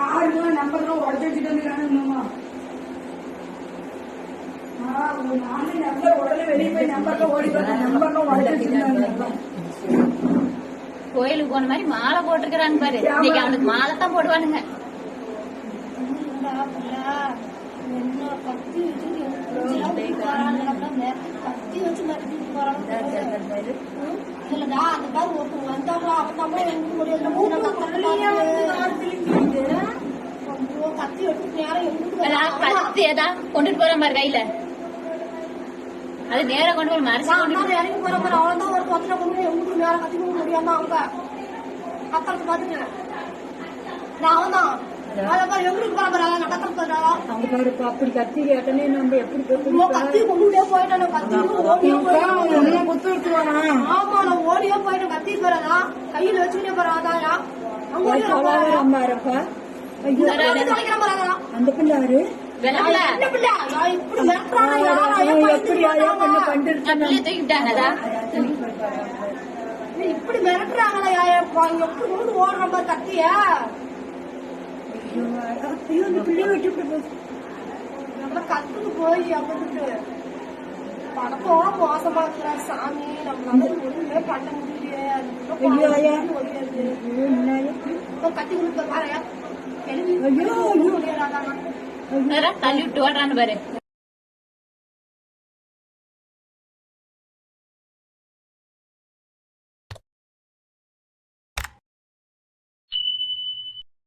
காருக்குலாம் நம்பர்லாம் உடச்சு வச்சுட்டு வந்துருக்கானுங்கம்மா ஆ, உங்க நானே நம்பர் உடனே வெளியே போய் நம்பர்லாம் ஓடி பார்த்தேன் நம்பர்லாம் உடச்சு வச்சிருந்தாங்க கோயிலுக்கு போன மாதிரி மாலை போட்டிருக்கிறான்னு பாரு இன்னைக்கு அவனுக்கு மாலை தான் போடுவானுங்க போறாங்க கத்தி வச்சு மறுபடியும் போறாங்க இல்லடா அந்த மாதிரி ஒருத்தவங்க வந்தாங்களா அவன் தான் எங்க முடியல மூணு கத்தி எடுத்து நேரம் எங்க அதான் ஏதா கொண்டுட்டு போற மாதிரி கையில. அது நேரா கொண்டு போய் மறைச்சு கொண்டு இறங்கி போற மாதிரி அவன் தான் ஒரு பத்திர கொண்டு எங்க நேரம் கத்தி கொடுக்க முடியாம அவங்க கத்துறது பாத்துங்க நான் தான் எங்களுக்கு அப்படி கத்தி கேட்டனே நம்ம எப்படி கத்தி கொண்டுட்டே விட்டுருவானா? ஆமா நான் ஓடியே போயிட்டேன் கத்தி போறதா? கையில வச்சுக்கிட்டே போறாதாயா அங்க அந்த பிள்ளை யாரு இப்படி மிரட்டுறாங்களா எப்படி கொண்டு ஓடுற மாதிரி கத்திய ஐயோ விட்டு நம்ம கத்துக்கு போய் அப்படின்ட்டு மோசமா இருக்கிற சாமி நம்மளால ஒண்ணுமே பண்ண இப்ப கத்தி கொடுத்த பாரு எழுதி ஐயோ, ஐயோ.